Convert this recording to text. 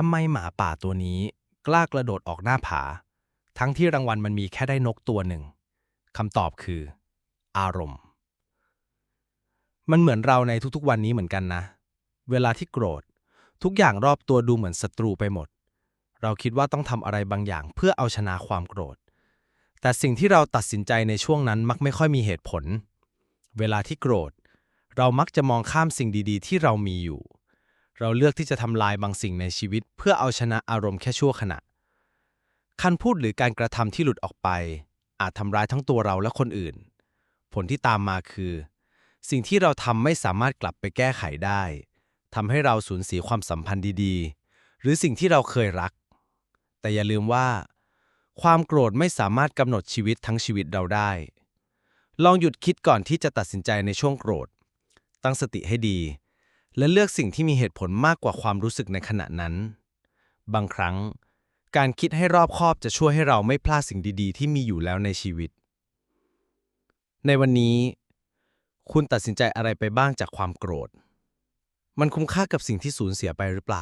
ทำไมหมาป่าตัวนี้กล้ากระโดดออกหน้าผา ทั้งที่รางวัลมันมีแค่ได้นกตัวหนึ่งคำตอบคือ อารมณ์ มันเหมือนเราในทุกๆวันนี้เหมือนกันนะ เวลาที่โกรธ ทุกอย่างรอบตัวดูเหมือนศัตรูไปหมด เราคิดว่าต้องทำอะไรบางอย่างเพื่อเอาชนะความโกรธ แต่สิ่งที่เราตัดสินใจในช่วงนั้นมักไม่ค่อยมีเหตุผล เวลาที่โกรธ เรามักจะมองข้ามสิ่งดี ๆ ที่เรามีอยู่ เราเลือกที่จะทำลายบางสิ่งในชีวิต เพื่อเอาชนะอารมณ์แค่ชั่วขณะคำพูดหรือการกระทำที่หลุดออกไป อาจทำร้ายทั้งตัวเราและคนอื่น ผลที่ตามมาคือ สิ่งที่เราทำไม่สามารถกลับไปแก้ไขได้ทำให้เราสูญเสียความสัมพันธ์ดีๆ หรือสิ่งที่เราเคยรัก แต่อย่าลืมว่า ความโกรธไม่สามารถกำหนดชีวิตทั้งชีวิตเราได้ ลองหยุดคิดก่อนที่จะตัดสินใจในช่วงโกรธ ตั้งสติให้ดี และเลือกสิ่งที่มีเหตุผลมากกว่าความรู้สึกในขณะนั้น บางครั้ง การคิดให้รอบคอบจะช่วยให้เราไม่พลาดสิ่งดี ๆ ที่มีอยู่แล้วในชีวิต ในวันนี้ คุณตัดสินใจอะไรไปบ้างจากความโกรธ มันคุ้มค่ากับสิ่งที่สูญเสียไปหรือเปล่า